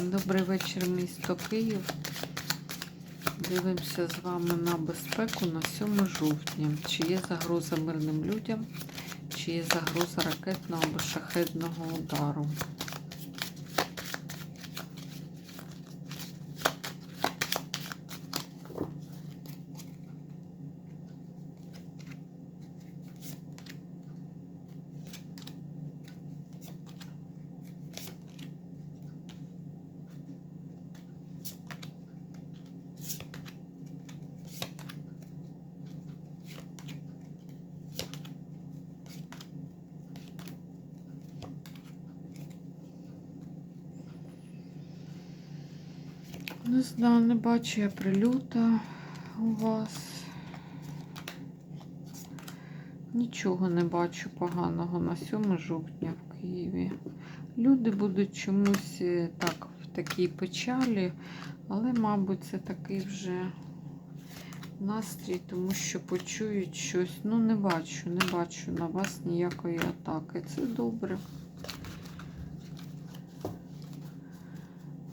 Добрий вечір, місто Київ. Дивимося з вами на безпеку на 7 жовтня. Чи є загроза мирним людям, чи є загроза ракетного або шахедного удару. Не знаю, не бачу я прильота у вас. Нічого не бачу поганого на 7 жовтня в Києві. Люди будуть чомусь е, так в такій печалі, але, мабуть, це такий вже настрій, тому що почують щось. Ну, не бачу, не бачу на вас ніякої атаки. Це добре.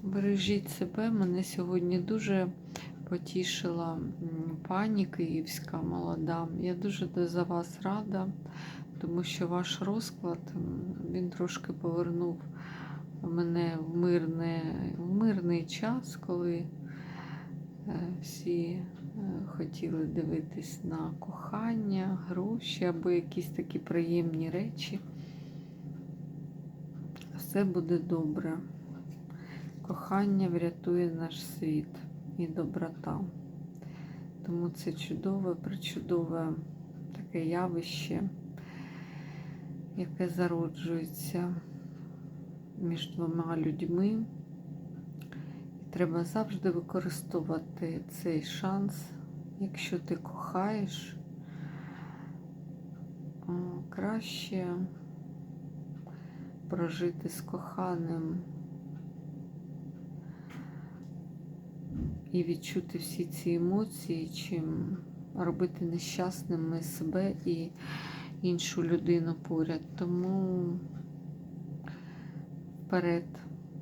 Бережіть себе. Мене сьогодні дуже потішила пані київська молода. Я дуже за вас рада, тому що ваш розклад він трошки повернув мене в, мирне, в мирний час, коли е, всі е, хотіли дивитись на кохання, гроші або якісь такі приємні речі. Все буде добре. Кохання врятує наш світ і доброта. Тому це чудове, причудове таке явище, яке зароджується між двома людьми. І треба завжди використовувати цей шанс, якщо ти кохаєш, краще прожити з коханим. І відчути всі ці емоції, чим робити нещасними себе і іншу людину поряд. Тому вперед,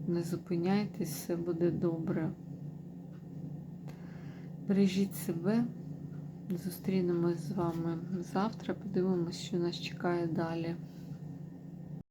не зупиняйтесь, все буде добре. Бережіть себе. Зустрінемось з вами завтра. Подивимось, що нас чекає далі.